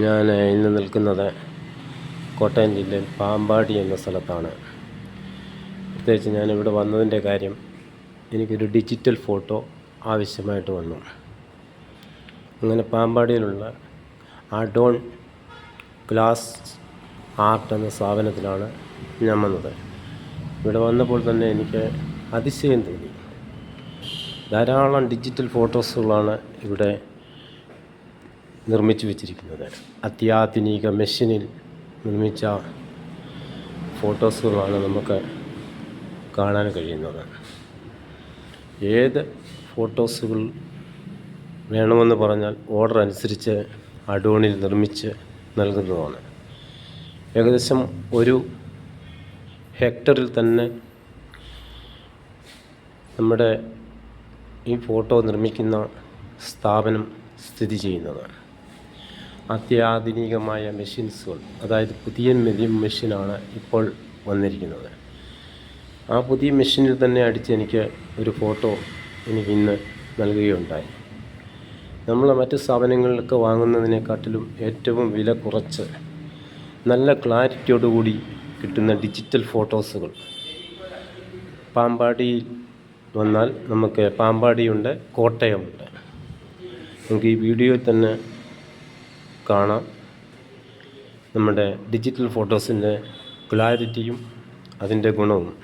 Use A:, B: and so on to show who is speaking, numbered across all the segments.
A: ഞാൻ ഇന്ന് നിൽക്കുന്നത് കോട്ടയം ജില്ലയിൽ പാമ്പാടി എന്ന സ്ഥലത്താണ്. പ്രത്യേകിച്ച് ഞാനിവിടെ വന്നതിന്റെ കാര്യം എനിക്കൊരു ഡിജിറ്റൽ ഫോട്ടോ ആവശ്യമായിട്ട് വന്നു. അങ്ങനെ പാമ്പാടിയിലുള്ള അഡോൺ ഗ്ലാസ് ആർട്ട് എന്ന സ്ഥാപനത്തിലാണ് ഞാൻ വന്നത്. ഇവിടെ വന്നപ്പോൾ തന്നെ എനിക്ക് അതിശയം തോന്നി. ധാരാളം ഡിജിറ്റൽ ഫോട്ടോസുകളാണ് ഇവിടെ നിർമ്മിച്ചു വെച്ചിരിക്കുന്നത്. അത്യാധുനിക മെഷീനിൽ നിർമ്മിച്ച ഫോട്ടോസുകളാണ് നമുക്ക് കാണാൻ കഴിയുന്നത്. ഏത് ഫോട്ടോസുകൾ വേണമെന്ന് പറഞ്ഞാൽ ഓർഡർ അനുസരിച്ച് അഡോണിൽ നിർമ്മിച്ച് നൽകുന്നതാണ്. ഏകദേശം ഒരു ഹെക്ടറിൽ തന്നെ നമ്മുടെ ഈ ഫോട്ടോ നിർമ്മിക്കുന്ന സ്ഥാപനം സ്ഥിതി ചെയ്യുന്നതാണ് അത്യാധുനികമായ മെഷീൻസുകൾ അതായത് പുതിയ മെഷീനാണ് ഇപ്പോൾ വന്നിരിക്കുന്നത്. ആ പുതിയ മെഷീനിൽ തന്നെ അടിച്ച് എനിക്ക് ഒരു ഫോട്ടോ എനിക്ക് ഇന്ന് നൽകുകയുണ്ടായി. നമ്മൾ മറ്റ് സ്ഥാപനങ്ങളിലൊക്കെ വാങ്ങുന്നതിനെക്കാട്ടിലും ഏറ്റവും വില കുറച്ച് നല്ല ക്ലാരിറ്റിയോടുകൂടി കിട്ടുന്ന ഡിജിറ്റൽ ഫോട്ടോസുകൾ. പാമ്പാടിയിൽ വന്നാൽ നമുക്ക് പാമ്പാടിയുണ്ട് കോട്ടയമുണ്ട്. നമുക്ക് ഈ വീഡിയോയിൽ തന്നെ കാണാം. നമ്മുടെ ഡിജിറ്റൽ ഫോട്ടോസിന്റെ ക്ലാരിറ്റിയും അതിന്റെ ഗുണവും.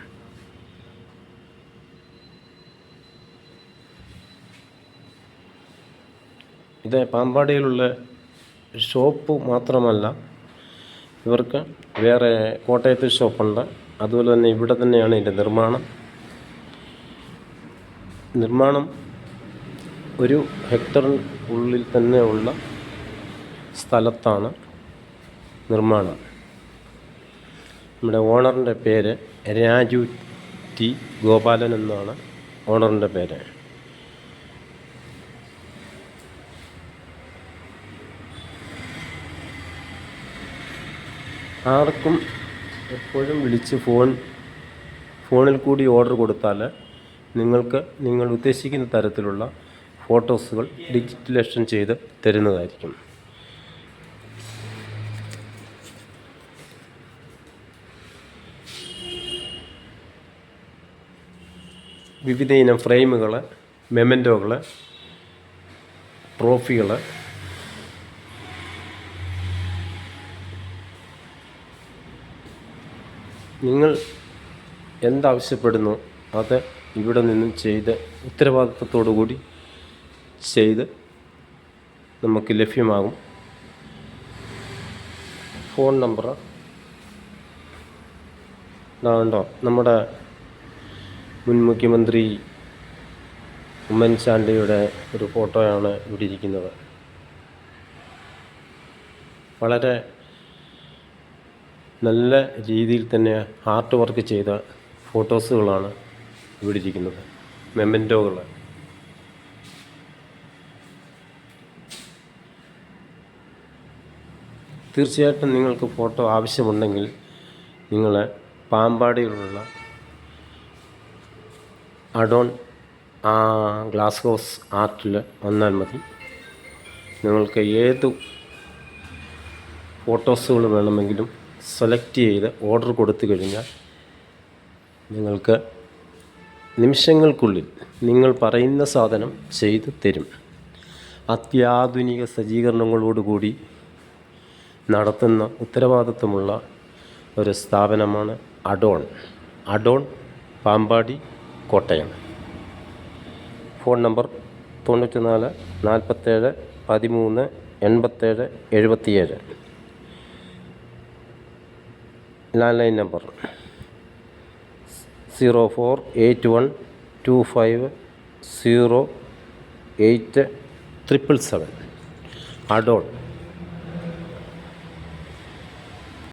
A: ഇത് പാമ്പാടിയിലുള്ള ഷോപ്പ് മാത്രമല്ല ഇവർക്ക് വേറെ കോട്ടയത്ത് ഷോപ്പുണ്ട്. അതുപോലെ തന്നെ ഇവിടെ തന്നെയാണ് ഇതിന്റെ നിർമ്മാണം. നിർമ്മാണം ഒരു ഹെക്ടറിന് ഉള്ളിൽ സ്ഥലത്താണ് നിർമ്മാണം. നമ്മുടെ ഓണറിന്റെ പേര് രാജു ടി ഗോപാലൻ എന്നാണ് ഓണറിന്റെ പേര്. ആർക്കും എപ്പോഴും വിളിച്ച് ഫോൺ ഫോണിൽ കൂടി ഓർഡർ കൊടുത്താൽ നിങ്ങൾക്ക് നിങ്ങൾ ഉദ്ദേശിക്കുന്ന തരത്തിലുള്ള ഫോട്ടോസുകൾ ഡിജിറ്റലേഷൻ ചെയ്ത് തരുന്നതായിരിക്കും. വിവിധ ഇനം ഫ്രെയിമുകൾ മെമന്റോകൾ ട്രോഫികൾ നിങ്ങൾ എന്താവശ്യപ്പെടുന്നു അത് ഇവിടെ നിന്നും ചെയ്ത് ഉത്തരവാദിത്വത്തോടു കൂടി ചെയ്ത് നമുക്ക് ലഭ്യമാകും. ഫോൺ നമ്പർ ഉണ്ടോ? നമ്മുടെ മുൻ മുഖ്യമന്ത്രി ഉമ്മൻചാണ്ടിയുടെ ഒരു ഫോട്ടോയാണ് ഇവിടെ ഇരിക്കുന്നത് വളരെ നല്ല രീതിയിൽ തന്നെ ഹാർട്ട് വർക്ക് ചെയ്ത ഫോട്ടോസുകളാണ് ഇവിടെ ഇരിക്കുന്നത് മെമ്മന്റോകൾ തീർച്ചയായിട്ടും നിങ്ങൾക്ക് ഫോട്ടോ ആവശ്യമുണ്ടെങ്കിൽ നിങ്ങൾ പാമ്പാടിയിലുള്ള അഡോൺ ഗ്ലാസ് ഹൗസ് ആർട്ടിൽ വന്നാൽ മതി. നിങ്ങൾക്ക് ഏത് ഫോട്ടോസുകൾ വേണമെങ്കിലും സെലക്ട് ചെയ്ത് ഓർഡർ കൊടുത്തു കഴിഞ്ഞാൽ നിങ്ങൾക്ക് നിമിഷങ്ങൾക്കുള്ളിൽ നിങ്ങൾ പറയുന്ന സാധനം ചെയ്തു തരും. അത്യാധുനിക സജ്ജീകരണങ്ങളോടുകൂടി നടത്തുന്ന ഉത്തരവാദിത്വമുള്ള ഒരു സ്ഥാപനമാണ് adorn. Adorn Pampady Kottayam. Phone number തൊണ്ണൂറ്റി നാല് നാൽപ്പത്തേഴ് പതിമൂന്ന് എൺപത്തേഴ് എഴുപത്തിയേഴ്. Land line number zero four eight one two five zero eight triple seven. Adon